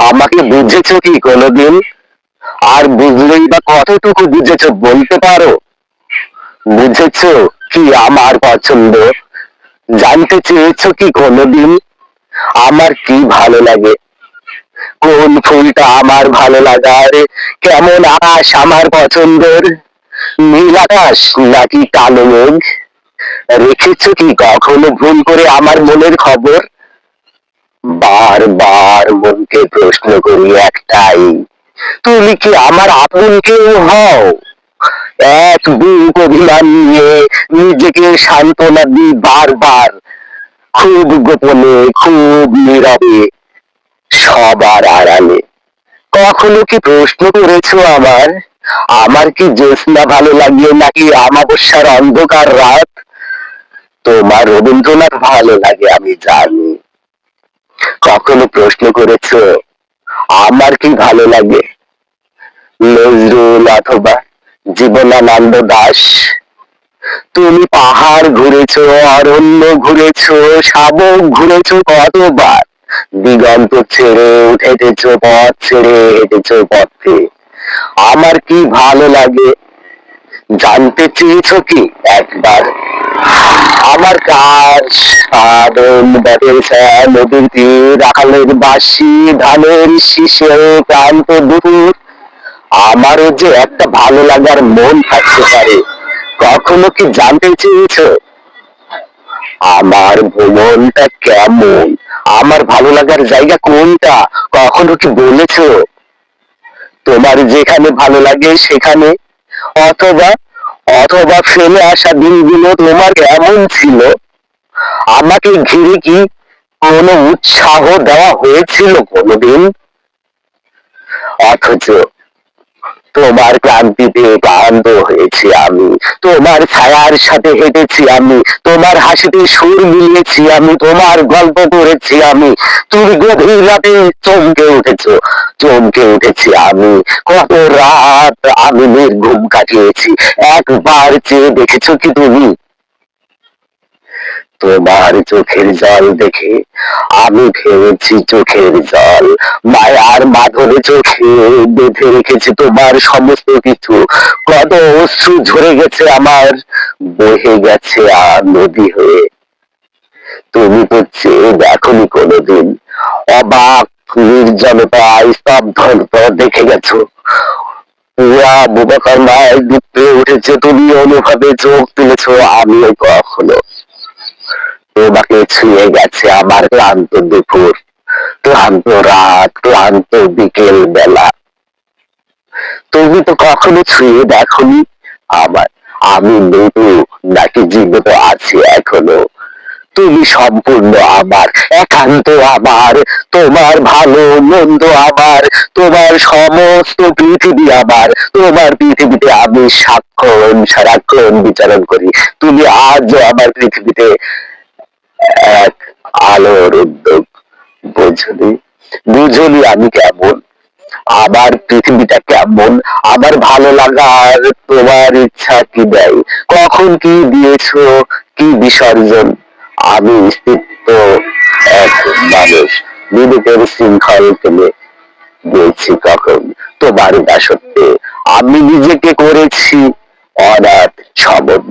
আমাকে বুঝেছ কি কোনোদিন? আর বুঝলেই বা কতটুকু বুঝেছ বলতে পারো? বুঝেছ কি আমার পছন্দ? জানতে চেয়েছো কি কোনোদিন? আমার কি ভালো লাগে? কোন ফুলটা আমার ভালো লাগার? কেমন আকাশ আমার পছন্দের? নীল আকাশ নাকি কালো মেঘ? রেখেছো কি কখনো ভুল করে আমার মনের খবর? বারবার মনকে প্রশ্ন করি একটাই, তুমি কি আমার আপন কেউ হও? এক বুক অভিমান নিয়ে নিজেকে সান্ত্বনা দিই বারবার, খুব গোপনে, খুব নীরবে, সবার আড়ালে। কখনো কি প্রশ্ন করেছ আমার? আমার কি জ্যোৎস্না ভালো লাগে নাকি আমাবস্যার অন্ধকার রাত? তোমার রবীন্দ্রনাথ ভালো লাগে, আমি জানি। কখনো প্রশ্ন করেছ, আমার কি ভালো লাগে? নজরুল অথবা জীবনানন্দ দাস, তুমি পাহাড় ঘুরেছো, অরণ্য ঘুরেছো, শাবক ঘুরেছো কতবার? দিগন্ত ছেড়ে উঠেছো পথ ছেড়ে হেঁটেছো পথে, আমার কি ভালো লাগে? জানতে চেয়েছো কি একবার? আমার কাজ সাধন বটের নদীর তীর, আকালের বাসি ধানের শীষে ক্লান্ত দুপুর। আমারও যে একটা ভালো লাগার মন থাকতে পারে, কখনো কি জানতে চেয়েছো? আমার ভ্রমণটা কেমন? আমার ভালো লাগার জায়গা কোনটা? কখনো কি বলেছ? তোমার যেখানে ভালো লাগে সেখানে, অথবা অথবা ফেলে আসা দিনগুলো তোমার কেমন ছিল? আমাকে ঘিরে কি কোনো উৎসাহ দেওয়া হয়েছিল কোনোদিন? অথচ তোমার ক্লান্তিতে ক্লান্ত হয়েছি আমি। তোমার ছায়ার সাথে হেঁটেছি আমি। তোমার হাসিতে সুর মিলিয়েছি আমি। তোমার গল্প করেছি আমি। তুমি গভীর রাতে চমকে উঠেছো। চমকে উঠেছি আমি। কত রাত আমি নির্ঘুম কাটিয়েছি। একবার চেয়ে দেখেছ কি তুমি? তোমার চোখের জল দেখে আমি ভেবেছি চোখের জল। মায়ার মাধুরী চোখে বেঁধে রেখেছি তোমার সমস্ত কিছু। কত অশ্রু ঝরে গেছে আমার। বহে গেছে আর নদী হয়ে। তুমি তো চেয়ে দেখনি কোনোদিন। অবাক নির্জনতায় স্তব্ধতা দেখে গেছো। উঠেছে, তুমি অনুভবে চোখ তুলেছো আমিও কখনো। তোমাকে ছুঁয়ে গেছে আমার ক্লান্ত দুপুর, ক্লান্ত রাত, ক্লান্ত বিকেল বেলা। তুমি তো কখনো ছুঁয়ে দেখনি আমার, আমি মৃদু নাকি জীবিত আছি এখনও। তুমি সম্পূর্ণ আমার, একান্ত আমার, তোমার ভালো, মন্দ আমার, তোমার সমস্ত পৃথিবী আমার, তোমার পৃথিবীতে আমি সাক্ষণ, সারাক্ষণ বিচারণ করি। তুমি আজও আমার পৃথিবীতে এক আলোর উদ্যোগ। বুঝলি? বুঝলি আমি কেমন? আমার পৃথিবীটা কেমন? আমার ভালো লাগার তোমার ইচ্ছা কি দেয় কখন কি দিয়েছ? কি বিসর্জন? আমি স্থিত এক মানুষ। বিবেকের শৃঙ্খল ফেলে বলছি কখন? তোমার দাসত্বে আমি নিজেকে করেছি। অনাথ সমুদ্র